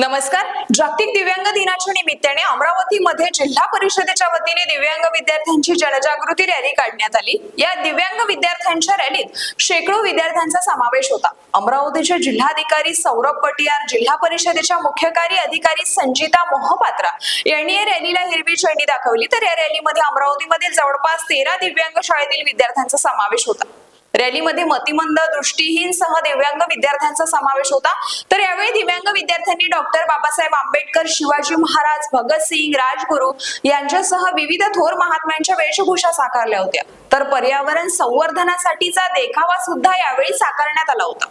नमस्कार. जागतिक दिव्यांग दिनाच्या निमित्ताने अमरावतीमध्ये जिल्हा परिषदेच्या वतीने दिव्यांग विद्यार्थ्यांची जनजागृती रॅली काढण्यात आली. या दिव्यांग विद्यार्थ्यांच्या रॅलीत शेकडो विद्यार्थ्यांचा समावेश होता. अमरावतीचे जिल्हाधिकारी सौरभ पटियार जिल्हा परिषदेच्या मुख्य कार्य अधिकारी संजिता मोहपात्रा यांनी या रॅलीला हिरवी झेंडी दाखवली. तर या रॅलीमध्ये अमरावतीमधील जवळपास तेरा दिव्यांग शाळेतील विद्यार्थ्यांचा समावेश होता. रॅलीमध्ये मतिमंद दृष्टीहीन सह दिव्यांग विद्यार्थ्यांचा समावेश होता. तर यावेळी दिव्यांग विद्यार्थ्यांनी डॉक्टर बाबासाहेब आंबेडकर शिवाजी महाराज भगतसिंग राजगुरू यांच्यासह विविध थोर महात्म्यांच्या वेशभूषा साकारल्या होत्या. तर पर्यावरण संवर्धनासाठीचा देखावा सुद्धा यावेळी साकारण्यात आला होता.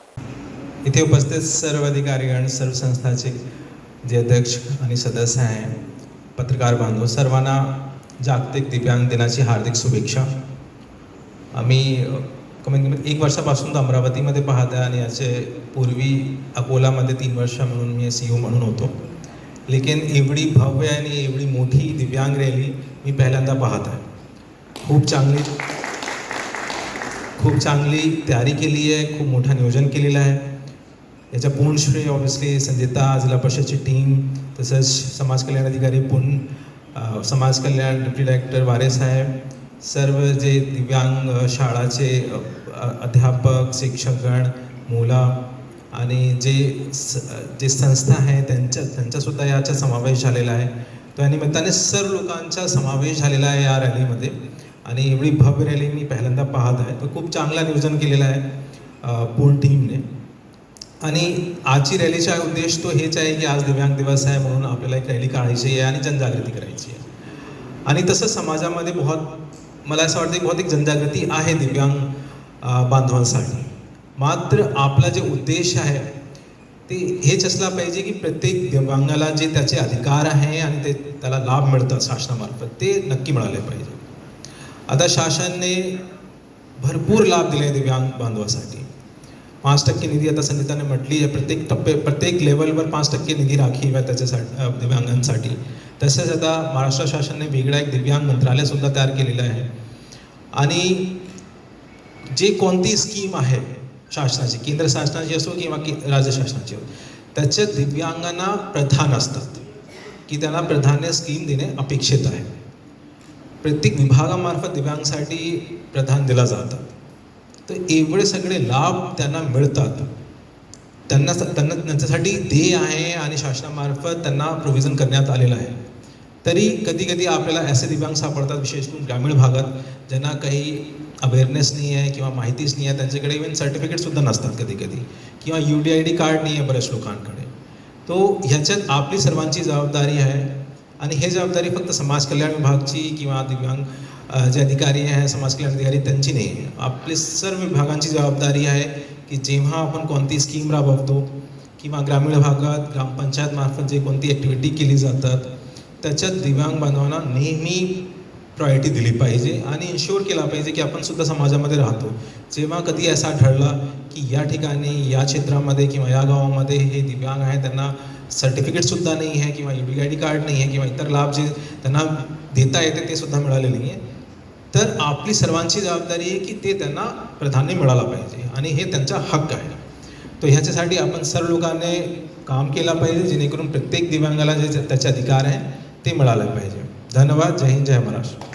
इथे उपस्थित सर्व अधिकारीगण सर्व संस्थाचे जे अध्यक्ष आणि सदस्य आहे पत्रकार बांधव सर्वांना जागतिक दिव्यांग दिनाची हार्दिक शुभेच्छा. आम्ही अ, कमीत कमी एक वर्षापासून तर अमरावतीमध्ये पाहत आहे आणि याचे पूर्वी अकोलामध्ये तीन वर्ष म्हणून मी सी म्हणून होतो. लेकिन एवढी भव्य आणि एवढी मोठी दिव्यांग रॅली मी पहिल्यांदा पाहत आहे. खूप चांगली खूप चांगली तयारी केली आहे खूप मोठं नियोजन केलेलं आहे. याच्या पूर्ण श्रेय ऑब्विसली संजिता जिल्हा परिषदची टीम तसंच समाज कल्याण अधिकारी पुन समाज कल्याण डिप्टी डायरेक्टर वारे साहेब सर्व जे दिव्यांग शाळाचे अध्यापक शिक्षकगण मुलं आणि जे स जे संस्था आहे त्यांच्या त्यांचासुद्धा याचा समावेश झालेला आहे. त्या निमित्ताने सर्व लोकांचा समावेश झालेला आहे या रॅलीमध्ये. आणि एवढी भव्य रॅली मी पहिल्यांदा पाहत आहे. तर खूप चांगला नियोजन केलेलं आहे पूर्ण टीमने. आणि आजची रॅलीचा उद्देश तो हेच आहे की आज दिव्यांग दिवस आहे म्हणून आपल्याला एक रॅली काढायची आहे आणि जनजागृती करायची आहे. आणि तसं समाजामध्ये बहुत मला असं वाटतं की बहुतेक जनजागृती आहे दिव्यांग बांधवांसाठी. मात्र आपला जे उद्देश आहे ते हेच असला पाहिजे की प्रत्येक दिव्यांगाला जे त्याचे अधिकार आहे आणि ते त्याला लाभ मिळतात शासनामार्फत ते नक्की मिळाले पाहिजे. आता शासनाने भरपूर लाभ दिले दिव्यांग बांधवासाठी. पाच टक्के निधी आता संगीताने म्हटली आहे प्रत्येक टप्पे प्रत्येक लेवलवर पाच टक्के निधी राखीव आहे त्याच्यासाठी दिव्यांगांसाठी. तसेच आता महाराष्ट्र शासनाने वेगळा एक दिव्यांग मंत्रालयसुद्धा तयार केलेलं आहे. आणि जे कोणती स्कीम आहे शासनाची केंद्र शासनाची असो किंवा की राज्य शासनाची असो त्याचे दिव्यांगांना प्रधान असतात. की त्यांना प्राधान्य स्कीम देणे अपेक्षित आहे. प्रत्येक विभागामार्फत दिव्यांगसाठी प्रधान दिला जातात. तर एवढे सगळे लाभ त्यांना मिळतात. त्यांना त्यांना त्यांच्यासाठी ध्येय आहे आणि शासनामार्फत त्यांना प्रोव्हिजन करण्यात आलेलं आहे. तरी कधी कधी आपल्याला असे दिव्यांग सापडतात विशेष करून ग्रामीण भागात ज्यांना काही अवेअरनेस नाही आहे किंवा माहितीच नाही आहे. त्यांच्याकडे इव्हन सर्टिफिकेटसुद्धा नसतात कधी कधी. किंवा U D I D card नाही आहे बऱ्याच लोकांकडे. तो ह्याच्यात आपली सर्वांची जबाबदारी आहे. आणि हे जबाबदारी फक्त समाज कल्याण विभागची किंवा दिव्यांग जे अधिकारी आहे समाज कल्याण अधिकारी त्यांची नाही. आहे आपली सर्व विभागांची जबाबदारी आहे की जेव्हा आपण कोणती स्कीम राबवतो किंवा ग्रामीण भागात ग्रामपंचायतमार्फत जे कोणती ॲक्टिव्हिटी केली जातात त्याच्यात दिव्यांग बांधवांना नेहमी प्रायोरिटी दिली पाहिजे आणि इन्शुअर केला पाहिजे की आपण सुद्धा समाजामध्ये राहतो. जेव्हा कधी असा ठरला की या ठिकाणी या क्षेत्रामध्ये किंवा या गावामध्ये हे दिव्यांग आहे त्यांना सर्टिफिकेटसुद्धा नाही आहे किंवा U D I D card नाही आहे किंवा इतर लाभ जे त्यांना देता येते ते सुद्धा मिळाले नाही आहे तर आपली सर्वांची जबाबदारी आहे की ते त्यांना प्राधान्य मिळाला पाहिजे आणि हे त्यांचा हक्क आहे. तो ह्याच्यासाठी आपण सर्व लोकांनी काम केलं पाहिजे जेणेकरून प्रत्येक दिव्यांगाला जे त्याचे अधिकार आहे ते मिळालं पाहिजे. धन्यवाद. जय हिंद जय महाराष्ट्र.